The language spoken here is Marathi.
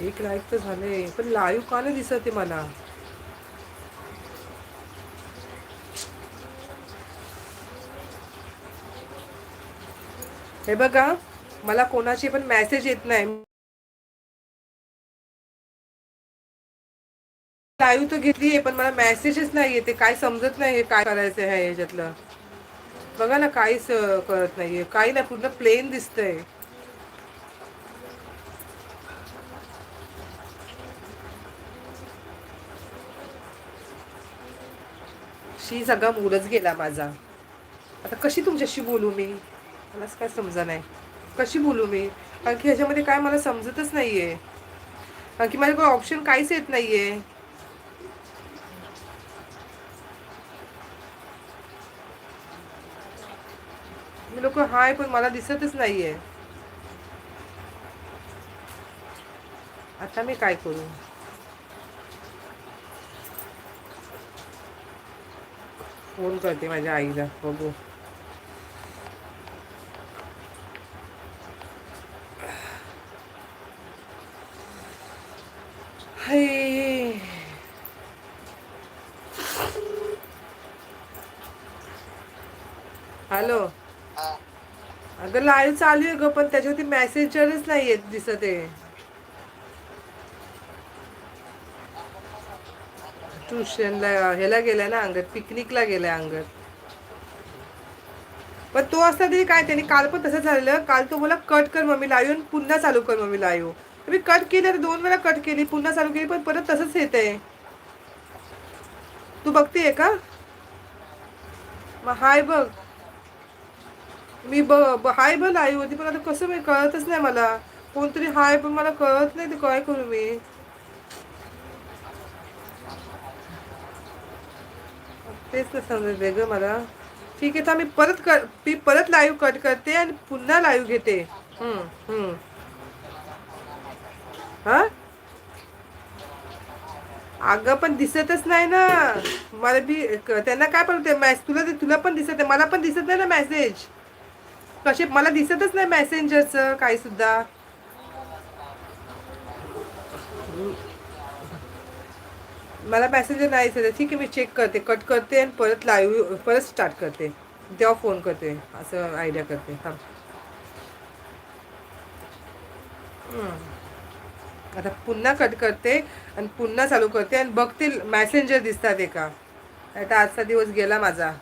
एक लाईक तर झाले पण लाईव्ह का नाही दिसत आहे मला? हे बघा मला कोणाची पण मेसेज येत नाही. लाईव्ह तर घेतली आहे पण मला मेसेजच नाही येते काय समजत नाही हे काय करायचं आहे याच्यातलं बघा ना काहीच कळत नाहीये. काही नाही पूर्ण प्लेन दिसतंय. शी सगळा मूडच गेला माझा. आता कशी तुमच्याशी बोलू मी? मलाच काय समजा नाही. कशी बोलू मी? कारण की ह्याच्यामध्ये काय मला समजतच नाही आहे कारण की माझ्याकडे ऑप्शन काहीच येत नाही आहे मी लोक हाय पण मला दिसतच नाही आहे आता मी काय करू? फोन करते माझ्या आईला. बघू. हाय. हॅलो. अगं लाईव्ह चालू आहे ग पण त्याच्यावरती मेसेजरच नाही येत दिसत आहे. ट्युशनला ह्याला गेलाय ना अंगत पिकनिकला गेलाय अंगत पण तो असता तरी काय त्याने काल पण तसं झालेलं. काल तो मला कट कर मम्मी लाईव्ह आणि पुन्हा चालू कर मम्मी लाईव्ह मी कट केली तर दोन वेळा कट केली पुन्हा चालू केली पण परत तसंच येत आहे. तू बघतेय का? मग हाय बघ. मी ब ब- हाय बघ लाईव्ह होती पण आता कसं मी कळतच नाही मला. कोणतरी हाय पण मला कळत नाही ते काय करू मी? तेच तर समजत ग मला. ठीक आहे तर मी परत कर मी परत लाईव्ह कट करते आणि पुन्हा लाईव्ह घेते. हां? अगं पण दिसतच नाही ना. मला बी क- त्यांना काय पण मॅस तुला ते- तुला पण दिसत आहे मला पण दिसत नाही ना मेसेज कसे मला दिसतच नाही मेसेंजरचं काही सुद्धा. मला मॅसेंजर नाही दिसत ठीक आहे मी चेक करते. कट करते आणि परत लाईव्ह परत स्टार्ट करते. तेव्हा फोन करते. असं आयडिया करते. हां आता पुन्हा कट करते आणि पुन्हा चालू करते आणि बघते मॅसेंजर दिसतात एका. आता आजचा दिवस गेला माझा.